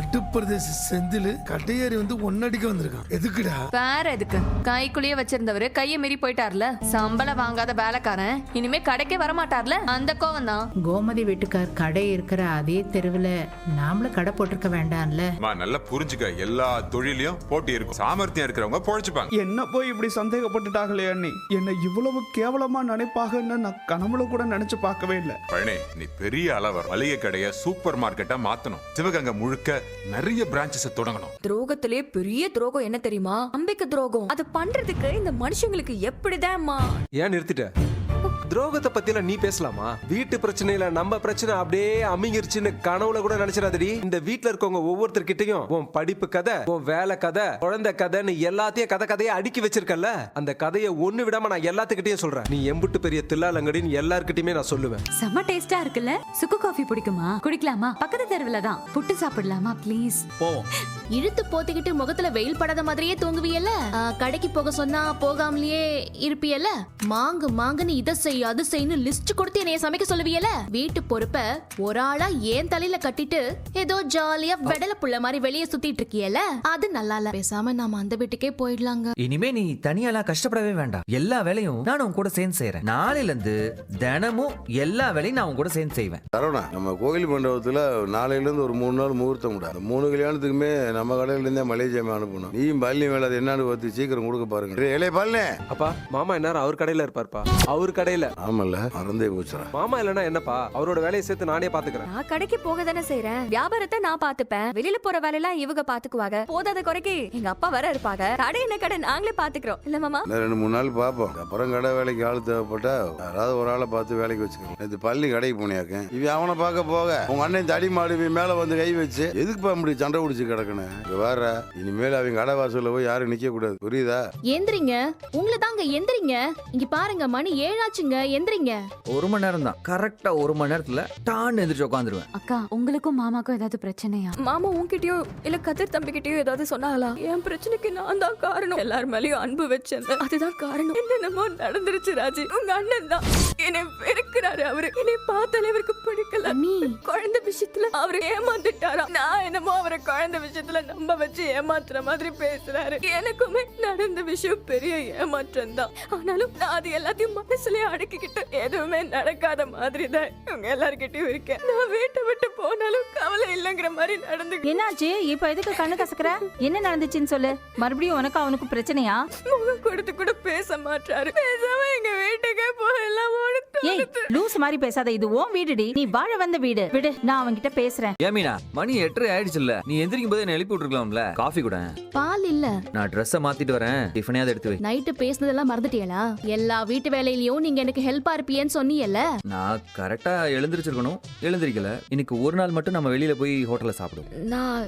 நடுப்பிரதேச செந்தில் கட்டையேறி வந்து ஒன்னடிக்க வந்திருக்கான். எதுக்குடா? வேற எதுக்கு கைக்குள்ளேயே வச்சிருந்தவரு கைய மீறி போயிட்டார்ல. சம்பளம் வாங்காத வேலைக்காரன். இனிமே கடைக்கே வரமாட்டார்ல? அந்த கோவம் தான் கோமதி வீட்டுக்கார் கடை இருக்கிற அதே தெருவில் நாமளும் கடை போட்டிருக்க வேண்டாம்ல? மா நல்லா புரிஞ்சுக்க. எல்லா தொழிலையும் போட்டி இருக்கும். சாமர்த்தியம் இருக்கிறவங்க பொழைச்சுப்பாங்க. என்ன போய் இப்படி சந்தேகப்பட்டுட்டாங்களே அண்ணி? என்னை இவ்வளவு கேவலமா நினைப்பாங்கன்னு நான் கனவுல கூட நினைச்சு பார்க்கவே இல்லை. பழனி நீ பெரிய அளவர் மளிகை கடைய சூப்பர் மார்க்கெட்டா மாத்தணும். சிவகங்கை முழுக்க நிறைய பிரான்ச்சஸ் தொடங்கணும். துரோகத்திலே பெரிய துரோகம் என்ன தெரியுமா? அம்பிக்கு துரோகம். அது பண்றதுக்கு இந்த மனுஷங்களுக்கு எப்படிதான்மா? ஏன் நிறுத்திட்ட? துரோகத்தை பத்திலாம் நீ பேசலாமா? வீட்டு பிரச்சனையில நம்ம பிரச்சனை அப்படியே அமிங்கிருச்சுன்னு கனவுல கூட நினைச்சிடாதடி. இந்த வீட்ல இருக்கவங்க ஒவ்வொருத்தர்கிட்டயும் உன் படிப்பு கதை உன் வேலை கதை குழந்தை கதைன்னு எல்லாத்தையும் கதை கதையை அடுக்கி வச்சிருக்கல அந்த கதையை ஒண்ணு விடாம நான் எல்லாத்துக்கிட்டையும் சொல்றேன். நீ எம்புட்டு பெரிய தில்லாலங்கடின்னு எல்லார்கிட்டயுமே நான் சொல்லுவேன். செம்ம டேஸ்டா இருக்குல்ல? சுக்கு காஃபி பிடிக்குமா? குடிக்கலாமா? பக்கத்து தெருவுல தான். புட்டு சாப்பிடலாமா ப்ளீஸ் போவோம். இழுத்து போத்திக்கிட்டு முகத்துல வெயில் படாத மாதிரியே தூங்குவியல்ல? கடைக்கு போக சொன்னா போகாமலேயே இருப்பியல்ல? மாங்கு மாங்குன்னு இதை செய் அது செய்யு லிஸ்ட் கொடுத்து என்னைய சமைக்க சொல்லுவியல்ல? வீட்டு பொறுப்ப ஒரு ஆளா ஏன் தலையில கட்டிட்டு ஏதோ ஜாலியா வெடல புள்ள மாதிரி வெளியே சுத்திட்டு இருக்கியல்ல? அது நல்லா இல்ல. பேசாம நாம அந்த வீட்டுக்கே போயிடலாங்க. இனிமே நீ தனியாலாம் கஷ்டப்படவே வேண்டாம். எல்லா வேலையும் நான் உன் கூட சேர்ந்து செய்யறேன் நாளையில இருந்து தினமும் எல்லா வேலையும் நான் உன் கூட சேர்ந்து செய்வேன். தரோண்ணா நம்ம கோயில் மண்டபத்தில் நாளையிலேருந்து ஒரு மூணு நாள் முகூர்த்தம் கூட அந்த மூணு கல்யாணத்துக்குமே நம்ம கடையிலேருந்தே மலேசியாமே அனுப்பணும். நீயும் பழனி வேலை என்னன்னு பார்த்து சீக்கிரம் கொடுக்க பாருங்க. இளைய பழனி அப்பா மாமா என்ன அவர் கடையில இருப்பாருப்பா. அவர் கடையில. ஆமல்ல மறந்தே போச்சுடா. மாமா இல்லைன்னா என்னப்பா? அவரோட வேலையை சேர்த்து நானே பாத்துக்கிறேன். நான் கடைக்கு போக தானே செய்யறேன் வியாபாரத்தை நான் பாத்துப்பேன். வெளியில போற வேலையெல்லாம் இவங்க பாத்துக்குவாங்க. போதாத குறைக்கு. எங்க அப்பா வர இருப்பாங்க. கடை என்ன கடை? நாங்களே பாத்துக்கிறோம். இல்ல மாமா? இன்னும் ரெண்டு மூணு நாள் பார்ப்போம் அப்புறம் கடை வேலைக்கு ஆள் தேவைப்பட்டா யாராவது ஒரு ஆளை பார்த்து வேலைக்கு வச்சுக்கணும் நேற்று பள்ளி கடைக்கு போனியாக்க இவன் அவனை பார்க்க போக. உங்க அண்ணன் தடி மாடு இவன் மேல வந்து கை வச்சு எதுக்குப்பா இப்படி சண்டை பிடிச்சி கிடக்கணும் இங்க வேற இனிமேல் அவங்க கடை வாசல்ல போய் யாரும் நிக்க கூடாது புரியுதா? எந்திரிங்க உங்களை தாங்க எந்திரிங்க இங்க பாருங்க மணி ஏழாச்சுங்க. எந்திரிங்க. ஒரு மணி நேரம் தான் கரெக்டா ஒரு மணி நேரத்துல டான்னு எந்திரிச்சு உட்காந்துருவேன் அக்கா உங்களுக்கும் மாமாக்கும் ஏதாவது பிரச்சனையா? மாமா உன்கிட்டயோ இல்ல கதிர் தம்பிக்கிட்டயோ ஏதாவது சொன்னாங்களா என் பிரச்சனைக்கு நான் தான் காரணம். எல்லார் மேலயும் அன்பு வச்சேன். அதுதான் காரணம். என்னென்னமோ நடந்துருச்சு ராஜி. உங்க அண்ணன் தான் என்னை வெறுக்கிறாரு அவரு. என்னை பார்த்தாலே அவருக்கு பிடிக்கல. அண்ணி குழந்தை விஷயத்துல அவரு ஏமாந்துட்டாராம் நான் என்னமோ அவரை குழந்தை விஷயத்துல நம்ப வச்சு ஏமாத்துற மாதிரி பேசுறாரு. எனக்குமே நடந்த விஷயம் பெரிய ஏமாற்றம் தான் ஆனாலும் நான் அது எல்லாத்தையும் மனசுலயே அடக்கிக்கிட்டு எதுவுமே நடக்காத மாதிரி தான் இவங்க எல்லார்கிட்டயும் இருக்கேன். நான் வீட்டை விட்டு போனாலும் கவலை இல்லைங்கிற மாதிரி நடந்து என்னாச்சு? இப்ப எதுக்கு கண்ணு கசக்குற? என்ன நடந்துச்சுன்னு சொல்லு. மறுபடியும் உனக்கு அவனுக்கு பிரச்சனையா? முகம் கொடுத்து கூட பேச மாட்டாரு பேசாம எங்க வீட்டுக்கே போயிடலாம் ஏய் லூஸ் மாதிரி பேசாத. இது உன் வீடுடி. நீ வாழ வந்த வீடு. விடு நான் அவன்கிட்ட பேசுறேன். ஏமீனா மணி எட்டரை ஆயிடுச்சுல்ல. நீ எந்திரிக்கும் போதே என்ன எழுப்பி விட்டுருக்கலாம்ல? காஃபி கூட. பால் இல்ல. நான் ட்ரெஸ்ஸை மாத்திட்டு வரேன். டிஃபனையாவது எடுத்து வை. நைட்டு பேசுனதெல்லாம் மறந்துட்டியலா எல்லா வீட்டு வேலையிலயும் நீங்க எனக்கு ஹெல்ப்பா இருப்பியேன்னு சொன்னீங்கல்ல நான் கரெக்டா எழுந்திரிச்சிருக்கணும். எழுந்திரிக்கல. இன்னைக்கு ஒரு நாள் மட்டும் நம்ம வெளியில போய் ஹோட்டல்ல சாப்பிடுவோம். நான்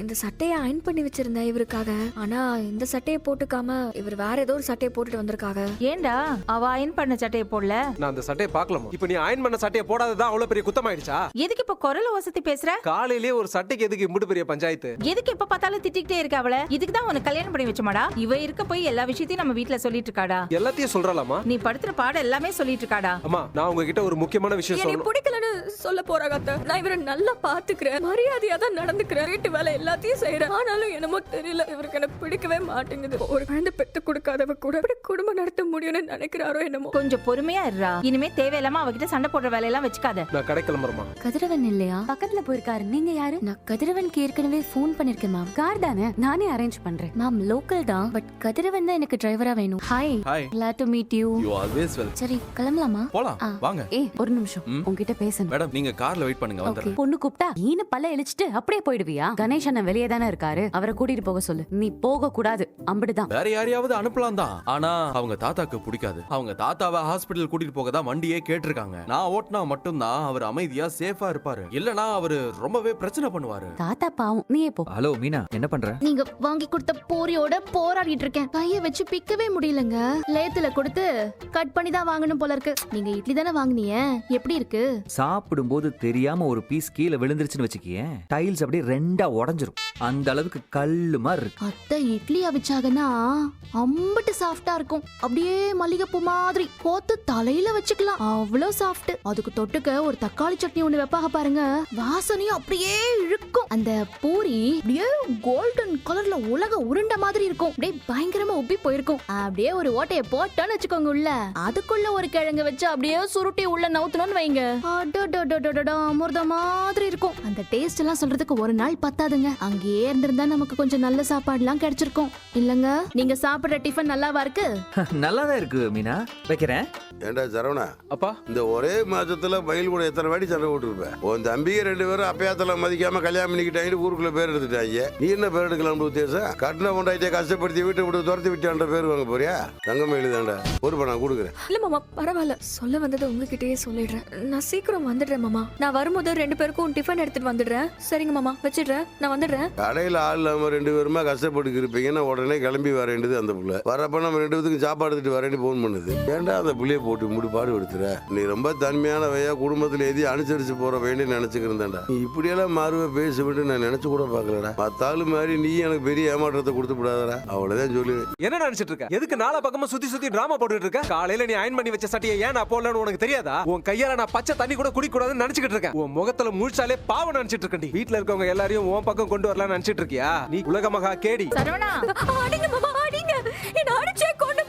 இந்த சட்டையை அயன் பண்ணி வச்சிருந்தேன் இவருக்காக. ஆனா இந்த சட்டையை போட்டுக்காம இவர் வேற ஏதோ ஒரு சட்டையை போட்டுட்டு வந்திருக்காங்க ஏண்டா? அவ அயன் பண்ண சட்டையை போடல? நான் அந்த சட்டையை பார்க்கலாமா இப்ப நீ அயன் பண்ண சட்டையை போடாததான் அவ்வளவு பெரிய குத்தமாயிடுச்சா? எதுக்கு இப்ப குரல் வசதி பேசுற? காலையிலேயே ஒரு சட்டைக்கு எதுக்கு இம்புட்டு பெரிய பஞ்சாயத்து? எதுக்கு எப்ப பார்த்தாலும் திட்டிக்கிட்டே இருக்க அவள? இதுக்கு தான் உனக்கு கல்யாணம் பண்ணி வச்சமாடா? இவ இருக்க போய் எல்லா விஷயத்தையும் நம்ம வீட்ல சொல்லிட்டு இருக்காடா? எல்லாத்தையும் சொல்றலாமா நீ படுத்துற பாடம் எல்லாமே சொல்லிட்டு இருக்காடா. அம்மா நான் உங்ககிட்ட ஒரு முக்கியமான விஷயம் எனக்கு சொல்லணும். பிடிக்கலன்னு சொல்ல போறாங்க அத்தை. நான் இவரை நல்லா பாத்துக்கிறேன் மரியாதையா தான் நடந்துக்கிறேன். வீட்டு வேலை எல்லாத்தையும் செய்யறேன் ஆனாலும் என்னமோ தெரியல இவருக்கு எனக்கு பிடிக்கவே மாட்டேங்குது. ஒரு குழந்தை பெத்து கொடுக்காதவ கூட இப்படி குடும்பம் நடத்த முடியும்னு நினைக்கிறாரோ என்னமோ. கொஞ்சம் பொறுமையா இருடா. இனிமே தேவையில்லாம அவகிட்ட சண்டை போடுற வேலையெல்லாம் வச்சுக்காத. நான் கடை கிளம்புறேமா கதிரவன் இல்லையா? பக்கத்துல போயிருக்காரு. நீங்க யாரு? நான் கதிரவனுக்கு ஏற்கனவே ஃபோன் பண்ணிருக்கேன் மேம் கார் தானே? நானே அரேஞ்ச் பண்றேன். மேம் லோக்கல் தான். பட் கதிரவன் தான் எனக்கு டிரைவரா வேணும். Hi hi glad to meet you. You always well சரி கிளம்பலாமா? போலாம். ஆ. வாங்க. ஏய் ஒரு நிமிஷம். உன்கிட்ட பேசணும். மேடம் நீங்க கார்ல வெயிட் பண்ணுங்க பொண்ணு கூப்பிட்டா நீனு பல்ல இழிச்சிட்டு அப்படியே போயிடுவியா? கணேஷ் அண்ணன் வெளியே தானே இருக்காரு. அவரை கூட்டிட்டு போக சொல்லு. நீ போக கூடாது. அம்பிடுதான். வேற யாரையாவது அனுப்பலாம் தான். ஆனா அவங்க தாத்தாக்கு பிடிக்காது. அவங்க தாத்தாவை ஹாஸ்பிடல் கூட்டிட்டு போக தான் வண்டியே கேட்டிருக்காங்க. நான் ஓட்டினா மட்டும்தான் அவர் அமைதியா சேஃபா இருப்பாரு. இல்லனா அவரு ரொம்பவே பிரச்சனை பண்ணுவாரு. தாத்தா பாவம். நீயே போ. ஹலோ மீனா என்ன பண்ற? நீங்க வாங்கி கொடுத்த போரியோட போராடிட்டு இருக்கேன். கைய வச்சு பிக்கவே முடியலங்க. லேத்துல கொடுத்து கட் பண்ணி தான் வாங்கணும் போல இருக்கு. நீங்க இட்லி தானே வாங்குனீங்க? எப்படி இருக்கு? சாப்பிடும்போது தெரியாம ஒரு பீஸ் கீழே விழுந்துருச்சுன்னு வச்சுக்கியேன் டைல்ஸ் அப்படியே ரெண்டா உடஞ்சிரும். அந்த அளவுக்கு கல்லு மாதிரி இருக்கு. அத்தை இட்லி அவிச்சாங்கன்னா அம்பட்டு சாஃப்டா இருக்கும். அப்படியே மல்லிகைப்பூ மாதிரி கோத்து தலையில வச்சுக்கலாம். அவ்வளோ சாஃப்ட் அதுக்கு தொட்டுக்க ஒரு தக்காளி சட்னி ஒண்ணு வைப்பாக பாருங்க. வாசனையும் அப்படியே இழுக்கும். அந்த பூரி அப்படியே கோல்டன் கலர்ல உலக உருண்ட மாதிரி இருக்கும். அப்படியே பயங்கரமா உப்பி போயிருக்கும். அப்படியே ஒரு ஓட்டைய போட்டோன்னு வச்சுக்கோங்க உள்ள. அதுக்குள்ள ஒரு கிழங்கு வச்சு அப்படியே சுருட்டி உள்ள நவுத்தணும்னு வைங்க. அடடடடடடா, மாதிரி இருக்கும். அந்த டேஸ்ட் எல்லாம் சொல்றதுக்கு ஒரு நாள் பத்தாதுங்க. அங்கேயே இருந்திருந்தா நமக்கு கொஞ்சம் நல்ல சாப்பாடுலாம் கிடைச்சிருக்கும். இல்லங்க நீங்க சாப்பிடுற டிஃபன் நல்லாவா இருக்கு? நல்லாதான் இருக்கு மீனா. வைக்கிறேன். ஏண்டா சரவணா? அப்பா? இந்த ஒரே மாசத்துல பயில் கூட எத்தனை வாட்டி சண்டை போட்டுருப்ப? உன் தம்பிங்க ரெண்டு பேரும் அப்பயாத்துல மதிக்காம கல்யாணம் பண்ணிக்கிட்டாங்க ஊருக்குள்ள பேர் எடுத்துட்டாங்க நீ என்ன பேர் எடுக்கலாம்னு உத்தேசம் கட்டின கொண்டாயிட்டே கஷ்டப்படுத்தி வீட்டை விட்டு துரத்தி விட்டான்ற பேர் வாங்க போறியா? தங்கம் எழுதாண்டா. ஒரு நான் கொடுக்குறேன். இல்ல மாமா பரவாயில்ல. சொல்ல வந்ததை உங்ககிட்டயே சொல்லிடுறேன். நான் சீக்கிரம் வந்துடுறேன் மாமா. நான் வரும்போது ரெண்டு பேருக்கும் டிஃபன் எடுத்துட்டு வந்துடுறேன். சரிங்க மாமா வச்சிடுறேன். நான் வந்துடுறேன். கடையில் ஆள் இல்லாம ரெண்டு பேருமா கஷ்டப்பட்டு இருப்பீங்கன்னா உடனே கிளம்பி வரேன்டுது அந்த புள்ள. வரப்ப நம்ம ரெண்டு பேத்துக்கும் சாப்பாடு எடுத்துட்டு வரேன்னு ஃபோன் பண்ணுது. ஏன்டா அந்த புள்ளைய போட்டு முடி பாடு எடுத்துற நீ ரொம்ப தன்மையான வையா குடும்பத்துல எதையும் அனுசரிச்சு போற வேண்டிய நினைச்சுக்கிறேன்டா நீ இப்படியெல்லாம் மாறுவ பேசுவிட்டு நான் நினைச்சு கூட பார்க்கலடா. மத்தாளு மாதிரி நீ எனக்கு பெரிய ஏமாற்றத்தை கொடுத்து விடாதடா. அவ்வளவுதான் சொல்லு. என்ன நினைச்சிட்டு இருக்க? எதுக்கு நாலா பக்கமா சுத்தி சுத்தி டிராமா போட்டுட்டு இருக்க? காலையில நீ அயன் பண்ணி வச்ச சட்டையை ஏன் நான் போடலன்னு உனக்கு தெரியாதா? உன் கையால நான் பச்சை தண்ணி கூட குடிக்க கூடாதுன்னு நினைச்சிட்டு இருக்கேன். உன் முகத்துல முழிச்சாலே பாவம் நினைச்சிட்டு இருக்கேன் வீட்ல இருக்கவங்க எல்லாரையும் உன் பக்கம் கொண்டு வரலாம்னு நினைச்சிட்டு இருக்கியா? நீ உலக மகா கேடி. சரவணா அடிங்க மாமா அடிங்க. என்ன அடிச்சே கொண்டு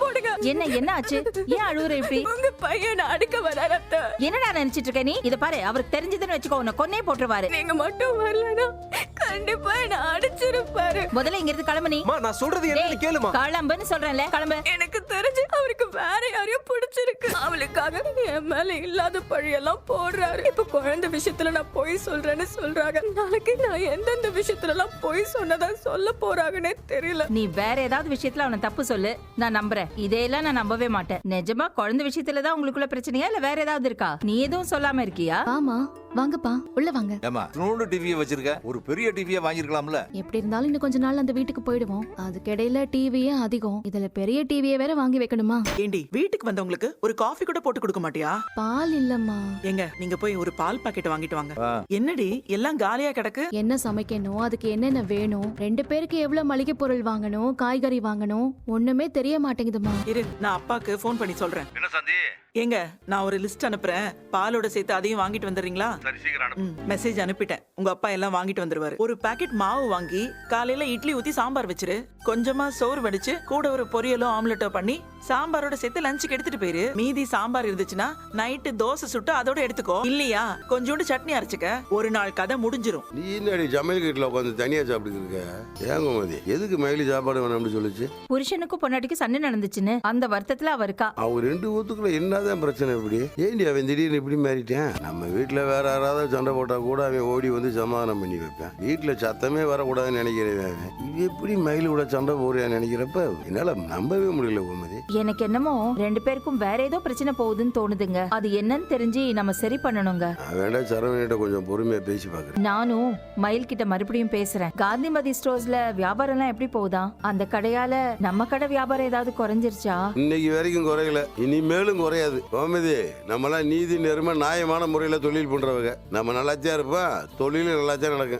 என்ன என்ன ஆச்சு? ஏன் அழுவுற இப்படி? உங்க பையனை அடிக்க வராத என்னடா நினைச்சிட்டு இருக்க நீ? இத பாரு அவருக்கு தெரிஞ்சதுன்னு வச்சுக்கோ உன்னை கொன்னே போட்டுருவாரு. நீங்க மட்டும் வரலனா கண்டிப்பா என்ன அடிச்சிருப்பாரு. முதல்ல இங்க இருந்து கிளம்பு நீ அம்மா நான் சொல்றது என்னன்னு கேளுமா? கிளம்புன்னு சொல்றேன்ல கிளம்பு. எனக்கு தெரிஞ்சு அவருக்கு வேற யாரையும் பிடிச்சிருக்கு. அவளுக்காக என் மேல இல்லாத பழியெல்லாம் போடுறாரு. இப்ப குழந்தை விஷயத்துல நான் பொய் சொல்றேன்னு சொல்றாங்க. நாளைக்கு நான் எந்தெந்த விஷயத்துல எல்லாம் பொய் சொன்னதா சொல்ல போறாங்கன்னே தெரியல. நீ வேற ஏதாவது விஷயத்துல அவனை தப்பு சொல்லு. நான் நம்புறேன். இதையெல்லாம் நான் நம்பவே மாட்டேன். நிஜமா குழந்தை விஷயத்துல தான் உங்களுக்குள்ள பிரச்சனையா இல்ல வேற ஏதாவது இருக்கா? நீ எதுவும் சொல்லாம இருக்கியா? ஆமா. வாங்கப்பா. உள்ள வாங்க. ஏமா நூறு டிவியை வச்சிருக்க. ஒரு பெரிய டிவியை வாங்கிருக்கலாம்ல எப்படி இருந்தாலும் இன்னும் கொஞ்ச நாள் அந்த வீட்டுக்கு போயிடுவோம். அதுக்கிடையில டிவியே அதிகம். இதுல பெரிய டிவியை வேற வாங்கி வைக்கணுமா? ஏண்டி வீட்டுக்கு வந்தவங்களுக்கு ஒரு காஃபி கூட போட்டு கொடுக்க மாட்டியா? பால் இல்லம்மா. எங்க நீங்க போய் ஒரு பால் பாக்கெட் வாங்கிட்டு வாங்க. என்னடி எல்லாம் காலியா கிடக்கு? என்ன சமைக்கணும்? அதுக்கு என்னென்ன வேணும்? ரெண்டு பேருக்கு எவ்வளவு மளிகை பொருள் வாங்கணும்? காய்கறி வாங்கணும்? ஒண்ணுமே தெரிய மாட்டேங்குதுமா இரு நான் அப்பாக்கு ஃபோன் பண்ணி சொல்றேன். என்ன சந்தி? ஏங்க நான் ஒரு லிஸ்ட் அனுப்புறேன். பாலோட சேர்த்து அதையும் வாங்கிட்டு வந்துடுறீங்களா? சரி சீக்கிரம் ம், மெசேஜ் அனுப்பிட்டேன். உங்க அப்பா எல்லாம் வாங்கிட்டு வந்துருவாரு. ஒரு பாக்கெட் மாவு வாங்கி காலையில இட்லி ஊத்தி சாம்பார் வச்சிரு. கொஞ்சமா சோறு வடிச்சு கூட ஒரு பொரியலோ ஆம்லெட்டோ பண்ணி சாம்பாரோட சேர்த்து லஞ்சுக்கு எடுத்துட்டு போயிரு. மீதி சாம்பார் இருந்துச்சுன்னா நைட்டு தோசை சுட்டு அதோட எடுத்துக்கோ. இல்லையா? கொஞ்சோண்டு சட்னி அரைச்சுக்க. ஒரு நாள் கதை முடிஞ்சிரும். நீ என்னடி சமையல் வீட்டில் உட்காந்து தனியா சாப்பிட்டு இருக்க? ஏன் கோமதி? எதுக்கு மயிலி சாப்பாடு வேணாம்னு சொல்லுச்சு? புருஷனுக்கும் பொண்டாட்டிக்கும் சண்டை நடந்துச்சுன்னு அந்த வருத்தத்துல அவ இருக்கா. அவங்க ரெண்டு ஊத்துக்குள்ள என்னதான் பிரச்சனை இப்படி? ஏண்டி அவன் திடீர்னு இப்படி மாறிட்டேன்? நம்ம வீட்டுல வேற யாராவது சண்டை போட்டா கூட அவன் ஓடி வந்து சமாதானம் பண்ணி வைப்பேன். வீட்டுல சத்தமே வரக்கூடாதுன்னு நினைக்கிறேன் அவன். இது எப்படி மயில் கூட சண்டை போறியான்னு நினைக்கிறப்ப என்னால நம்பவே முடியல கோமதி. எனக்கு என்னமோ ரெண்டு பேருக்கும் வேற ஏதோ பிரச்சனை போகுதுன்னு தோணுதுங்க. அது என்னன்னு தெரிஞ்சு நம்ம சரி பண்ணணுங்க. வேண்டாம் சரவணிட்ட கொஞ்சம் பொறுமையா பேசி பாக்குறேன் நானும் மயில் கிட்ட மறுபடியும் பேசுறேன். காந்திமதி ஸ்டோர்ஸ்ல வியாபாரம் எல்லாம் எப்படி போகுதா? அந்த கடையால நம்ம கடை வியாபாரம் ஏதாவது குறைஞ்சிருச்சா? இன்னைக்கு வரைக்கும் குறையல. இனிமேலும் குறையாது. கோமதி நம்மளாம் நீதி நேர்மை நியாயமான முறையில தொழில் பண்றவங்க. நம்ம நல்லாச்சியா இருப்போம்? தொழிலும் நல்லாச்சியா நடக்கும்.